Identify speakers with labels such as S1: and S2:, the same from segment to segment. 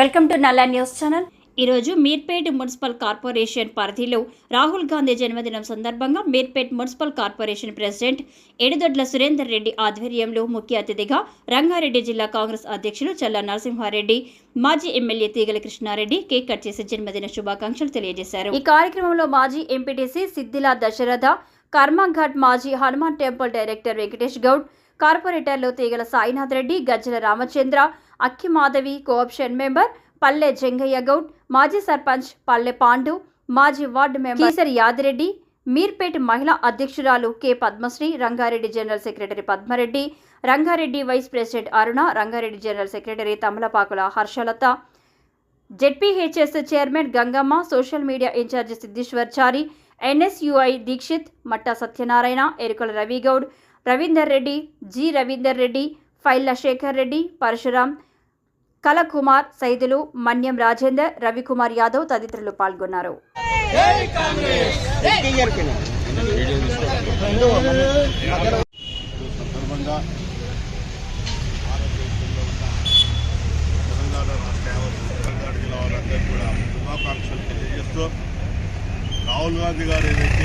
S1: Welcome to Nalla news channel. ఈరోజు Meerpet municipal corporation పరిధిలో రాహుల్ గాంధీ జన్మదినం సందర్భంగా Meerpet municipal corporation president Edidodla Surender Reddy ఆధ్వర్యంలో ముఖ్య అతిథిగా రంగారెడ్డి జిల్లా కాంగ్రెస్ అధ్యక్షులు చల్ల నరసింహారెడ్డి మాజీ MLA Teegala Krishnareddy cake cut చేసి జన్మదిన శుభాకాంక్షలు తెలియజేశారు. ఈ కార్యక్రమంలో మాజీ ఎంపీటీసీ సిద్దిలా దశరథ కర్మఘట్ మాజీ హనుమాన్ టెంపుల్ డైరెక్టర్ వెంకటేష్ గౌడ్ కార్పొరేటర్లు తీగల సాయినాథ్ రెడ్డి గజ్జల రామచంద్ర అక్కి మాధవి కోఆప్షన్ మెంబర్ పల్లె జంగయ్య గౌడ్ మాజీ సర్పంచ్ పల్లె పాండు మాజీ వార్డు మెంబర్ కేసరి యాదిరెడ్డి మీర్పేట్ మహిళా అధ్యక్షురాలు K Padmasri Rangareddy general secretary Padmareddy Rangareddy vice president Aruna Rangareddy general secretary Tamalapakula Harshalatha ZPHS chairman Gangamma social media incharge Siddeshwar Chari NSUI Deekshith Matta Satyanarayana Erukala Ravigoud Ravinder Reddy G Ravinder Reddy Pailla Shekhar Reddy Parashuram Kalakumar Saidulu Manyam Rajender Ravikumar Yadav తదితరులు పాల్గొన్నారు.
S2: తెలంగాణ రాష్ట్ర యావత్ తెలంగాణ జిల్లా వారందరికీ కూడా శుభాకాంక్షలు తెలియజేస్తూ రాహుల్ గాంధీ గారు ఏదైతే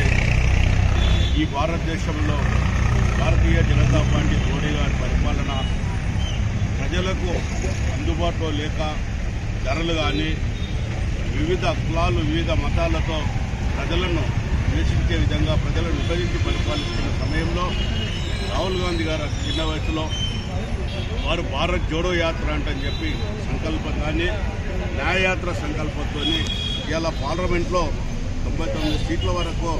S2: ఈ భారతదేశంలో భారతీయ జనతా పార్టీ మోడీ గారి పరిపాలన ప్రజలకు అందుబాటులో లేక ధరలు కానీ వివిధ కులాలు వివిధ మతాలతో ప్రజలను ద్వేషించే విధంగా ప్రజలను విభజించి పరిపాలిస్తున్న సమయంలో రాహుల్ గాంధీ గారు చిన్న వయసులో వారు భారత్ జోడో యాత్ర అంటని చెప్పి సంకల్పంగానే న్యాయయాత్ర సంకల్పంతో ఇలా పార్లమెంట్లో తొంభై తొమ్మిది సీట్ల వరకు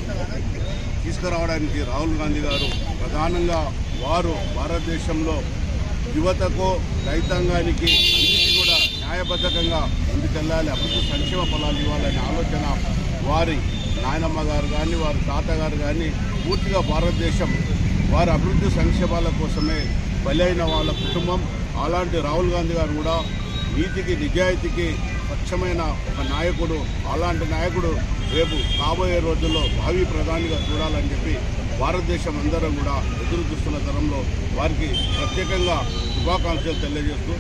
S2: తీసుకురావడానికి రాహుల్ గాంధీ గారు ప్రధానంగా వారు భారతదేశంలో యువతకు రైతాంగానికి అన్నిటి కూడా న్యాయబద్ధకంగా ముందుకెళ్ళాలి. అభివృద్ధి సంక్షేమ ఫలాలు ఇవ్వాలనే ఆలోచన వారి నాయనమ్మ గారు కానీ వారి తాతగారు కానీ పూర్తిగా భారతదేశం వారి అభివృద్ధి సంక్షేమాల కోసమే బలైన వాళ్ళ కుటుంబం. అలాంటి రాహుల్ గాంధీ గారు కూడా నీతికి నిజాయితీకి స్వచ్ఛమైన ఒక నాయకుడు అలాంటి నాయకుడు రేపు రాబోయే రోజుల్లో భావి ప్రధానిగా చూడాలని చెప్పి భారతదేశం అందరం కూడా ఎదురు చూస్తున్న తరంలో వారికి ప్రత్యేకంగా శుభాకాంక్షలు తెలియజేస్తూ